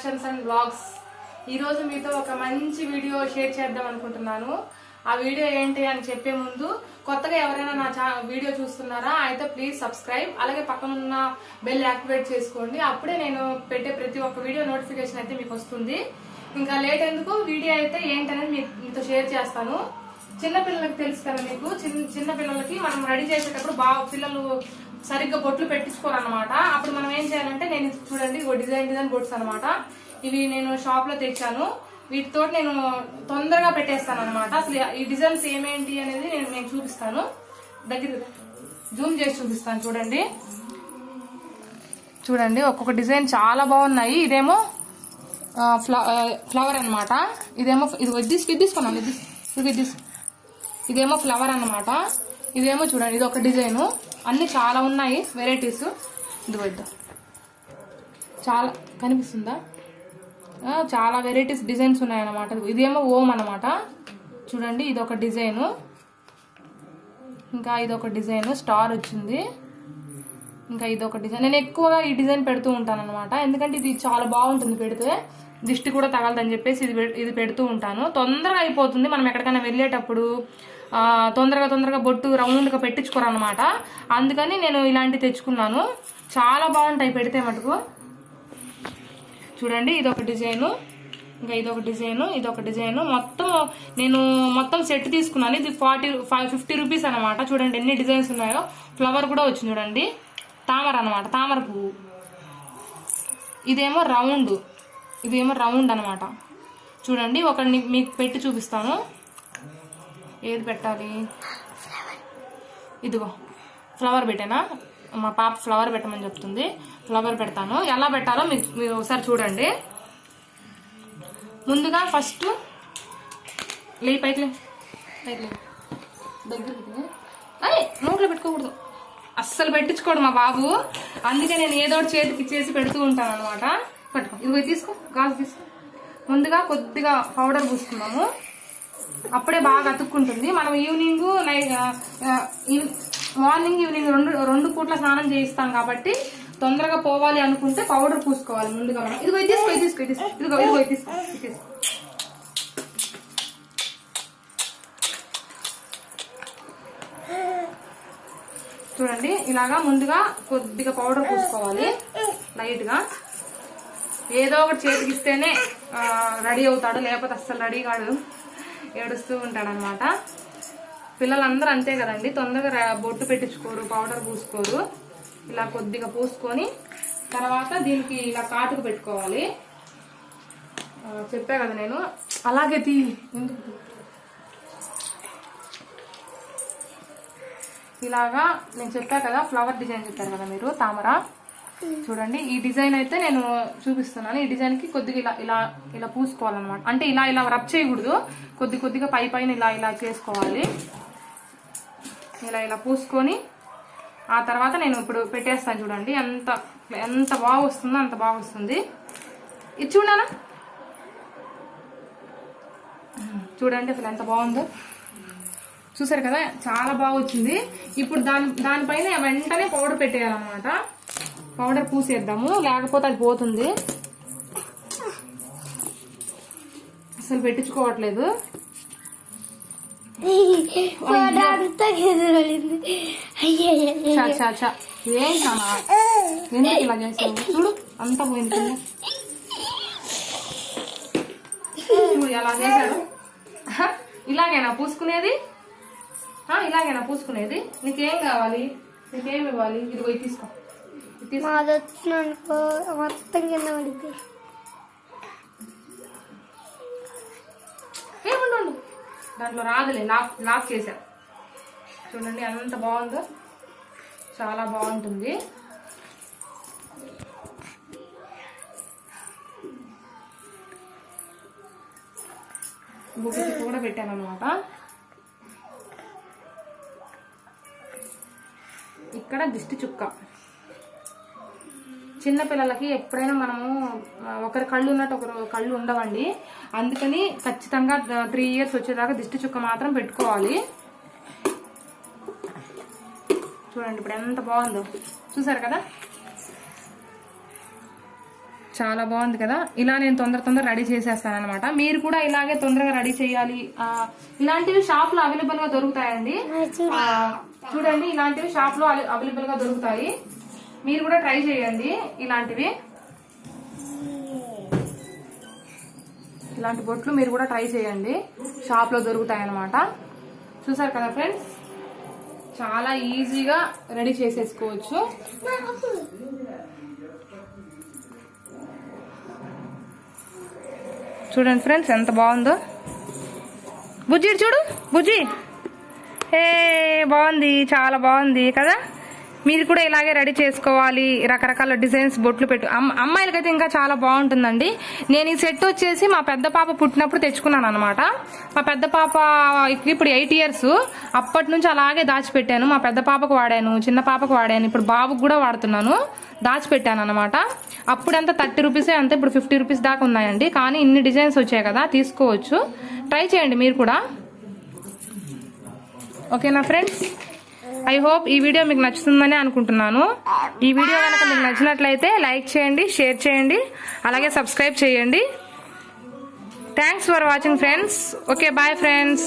Productions and blogs. ఈరోజు మీతో ఒక మంచి వీడియో షేర్ చేద్దాం అనుకుంటున్నాను. ఆ వీడియో ఏంటి అని చెప్పే ముందు కొత్తగా ఎవరైనా నా ఛా వీడియో చూస్తున్నారా అయితే ప్లీజ్ సబ్స్క్రైబ్. అలాగే పక్కన ఉన్న బెల్ యాక్టివేట్ చేసుకోండి. అప్పుడే నేను పెట్టే ప్రతి ఒక్క వీడియో నోటిఫికేషన్ అయితే మీకు వస్తుంది. ఇంకా లేట్ ఎందుకు? వీడియో అయితే ఏంటనేది మీతో షేర్ చేస్తాను. చిన్నపిల్లలకి తెలుసు కదా మీకు. చిన్న చిన్నపిల్లలకి మనం రెడీ చేసేటప్పుడు బాగా పిల్లలు సరిగ్గా బొట్లు పెట్టించుకోరు అనమాట అప్పుడు మనం ఏం చేయాలంటే నేను చూడండి ఒక డిజైన్ డిజైన్ బొట్స్ అనమాట ఇవి నేను షాప్లో తెచ్చాను. వీటితో నేను తొందరగా పెట్టేస్తాను అనమాట అసలు ఈ డిజైన్స్ ఏమేంటి అనేది నేను నేను చూపిస్తాను. దగ్గర జూమ్ చేసి చూపిస్తాను చూడండి. చూడండి ఒక్కొక్క డిజైన్ చాలా బాగున్నాయి. ఇదేమో ఫ్ల- ఫ్లవర్ అనమాట ఇదేమో ఇది ఇది తీసుకున్నాను ఇది ఇదేమో ఫ్లవర్ అనమాట ఇదేమో చూడండి ఇది ఒక డిజైన్. అన్ని చాలా ఉన్నాయి వెరైటీస్. ఇదిగో ఇద్దాం. చాలా కనిపిస్తుందా? చాలా వెరైటీస్ డిజైన్స్ ఉన్నాయన్నమాట. ఇదేమో ఓం అనమాట చూడండి ఇది ఒక డిజైన్. ఇంకా ఇది ఒక డిజైన్ స్టార్ వచ్చింది. ఇంకా ఇది ఒక డిజైన్. నేను ఎక్కువగా ఈ డిజైన్ పెడుతూ ఉంటాను అనమాట ఎందుకంటే ఇది చాలా బాగుంటుంది పెడితే దిష్టి కూడా తగలదని చెప్పేసి ఇది పె- ఇది పెడుతూ ఉంటాను. తొందరగా అయిపోతుంది. మనం ఎక్కడికైనా వెళ్ళేటప్పుడు తొందరగా తొందరగా బొట్టు రౌండ్గా పెట్టించుకోరనమాట అందుకని నేను ఇలాంటివి తెచ్చుకున్నాను. చాలా బాగుంటాయి పెడితే మటుకు. చూడండి ఇదొక డిజైను. ఇంకా ఇదొక డిజైను ఇదొక డిజైను. మొత్తం నేను మొత్తం సెట్ తీసుకున్నాను. ఇది ఫార్టీ ఫైవ్ ఫిఫ్టీ రూపీస్ అనమాట చూడండి ఎన్ని డిజైన్స్ ఉన్నాయో. ఫ్లవర్ కూడా వచ్చింది చూడండి. తామర అనమాట తామర పువ్వు. ఇదేమో రౌండ్. ఇదేమో రౌండ్ అనమాట చూడండి ఒకటి మీకు పెట్టి చూపిస్తాను. ఏది పెట్టాలి? ఇదిగో ఫ్లవర్ పెట్టానా? మా పాప ఫ్లవర్ పెట్టమని చెప్తుంది. ఫ్లవర్ పెడతాను. ఎలా పెట్టాలో మీకు మీరు ఒకసారి చూడండి. ముందుగా ఫస్ట్ లే. పైకి పైకి దగ్గర నోట్లో పెట్టుకోకూడదు. అస్సలు పెట్టించుకోడు మా బాబు. అందుకే నేను ఏదో ఒకటి చేతికి చేసి పెడుతూ ఉంటాను అనమాట. పట్టుకో. ఇదిగో తీసుకో. గాజు తీసుకో. ముందుగా కొద్దిగా పౌడర్ పూసుకున్నాము అప్పుడే బాగా అతుక్కుంటుంది. మనం ఈవినింగ్ నైట్ మార్నింగ్ ఈవినింగ్ రెండు రెండు పూట్ల స్నానం చేయిస్తాం కాబట్టి తొందరగా పోవాలి అనుకుంటే పౌడర్ పూసుకోవాలి ముందుగా మనం. ఇదిగో ఇది తీసుకో తీసుకో తీసుకో. ఇదిగో ఇదిగో తీసుకో తీసుకో. చూడండి ఇలాగా ముందుగా కొద్దిగా పౌడర్ పూసుకోవాలి. లైట్గా ఏదో ఒకటి చేతికిస్తేనే రెడీ అవుతాడు. లేకపోతే అస్సలు రెడీ కాడు. ఏడుస్తూ ఉంటాడనమాట పిల్లలందరూ అంతే కదండి. తొందరగా బొట్టు పెట్టించుకోరు పౌడర్ పూసుకోరు. ఇలా కొద్దిగా పూసుకొని తర్వాత దీనికి ఇలా కాటుకు పెట్టుకోవాలి. చెప్పా కదా నేను. అలాగే తీ? ఇలాగా నేను చెప్పా కదా ఫ్లవర్ డిజైన్ చెప్పారు కదా మీరు తామర. చూడండి ఈ డిజైన్ అయితే నేను చూపిస్తున్నాను. ఈ డిజైన్కి కొద్దిగా ఇలా ఇలా ఇలా పూసుకోవాలన్నమాట. అంటే ఇలా ఇలా రబ్ చేయకూడదు. కొద్ది కొద్దిగా పై పైన ఇలా ఇలా చేసుకోవాలి. ఇలా ఇలా పూసుకొని ఆ తర్వాత నేను ఇప్పుడు పెట్టేస్తాను చూడండి. ఎంత ఎంత బాగా వస్తుందో అంత బాగా వస్తుంది. ఇది చూడాలా చూడండి అసలు ఎంత బాగుందో. చూసారు కదా? చాలా బాగా వచ్చింది. ఇప్పుడు దాని దానిపైన వెంటనే పౌడర్ పెట్టేయాలన్నమాట. పౌడర్ పూసేద్దాము లేకపోతే అది పోతుంది. అసలు పెట్టించుకోవట్లేదు. ఏం ఎందుకు ఇలా చేసావు చూడు అంతా పోయింది చూడు ఎలా చేశాడు ఇలాగేనా పూసుకునేది ఇలాగేనా పూసుకునేది నీకేం కావాలి నీకేం ఇవ్వాలి ఇది పోయి తీసుకో మాది వచ్చిననుకో మొత్తం కింద పడింది ఏముండు ఉండు. దాంట్లో రాదులే లాక్ లాక్ చేశా. చూడండి ఎంత బాగుందో? చాలా బాగుంటుంది. బుక్ కూడా పెట్టాను అనమాట ఇక్కడ దిష్టి చుక్క. చిన్న పిల్లలకి ఎప్పుడైనా మనము ఒకరి కళ్ళు ఉన్నట్టు ఒకరు కళ్ళు ఉండవండి. అందుకని ఖచ్చితంగా త్రీ ఇయర్స్ వచ్చేదాకా దిష్టి చుక్క మాత్రం పెట్టుకోవాలి. చూడండి ఇప్పుడు ఎంత బాగుందో. చూసారు కదా? చాలా బాగుంది కదా? ఇలా నేను తొందర తొందర రెడీ చేసేస్తాను అనమాట మీరు కూడా ఇలాగే తొందరగా రెడీ చేయాలి. ఇలాంటివి షాప్లో అవైలబుల్గా దొరుకుతాయండి. చూడండి ఇలాంటివి షాప్లో అవైలబుల్గా దొరుకుతాయి. మీరు కూడా ట్రై చేయండి ఇలాంటివి. ఇలాంటి బొట్లు మీరు కూడా ట్రై చేయండి. షాప్లో దొరుకుతాయి అనమాట చూసారు కదా ఫ్రెండ్స్? చాలా ఈజీగా రెడీ చేసేసుకోవచ్చు. చూడండి ఫ్రెండ్స్ ఎంత బాగుందో. బుజ్జి చూడు. బుజ్జి. ఏ బాగుంది చాలా బాగుంది కదా? మీరు కూడా ఇలాగే రెడీ చేసుకోవాలి రకరకాల డిజైన్స్ బొట్లు పెట్టు. అమ్మాయిలకైతే ఇంకా చాలా బాగుంటుందండి. నేను ఈ సెట్ వచ్చేసి మా పెద్ద పాప పుట్టినప్పుడు తెచ్చుకున్నాను అనమాట మా పెద్ద పాప ఇప్పుడు ఎయిట్ ఇయర్స్. అప్పటి నుంచి అలాగే దాచిపెట్టాను. మా పెద్ద పాపకు వాడాను చిన్న పాపకు వాడాను. ఇప్పుడు బాబుకు కూడా వాడుతున్నాను. దాచిపెట్టాను అనమాట అప్పుడు ఎంత థర్టీ రూపీసే అంతే ఇప్పుడు ఫిఫ్టీ రూపీస్ దాకా ఉన్నాయండి. కానీ ఇన్ని డిజైన్స్ వచ్చాయి కదా తీసుకోవచ్చు. ట్రై చేయండి మీరు కూడా. ఓకేనా ఫ్రెండ్స్? ఐ హోప్ ఈ వీడియో మీకు నచ్చుతుందని అనుకుంటున్నాను. ఈ వీడియో కనుక మీకు నచ్చినట్లయితే లైక్ చేయండి షేర్ చేయండి అలాగే సబ్స్క్రైబ్ చేయండి. Thanks for watching friends okay bye friends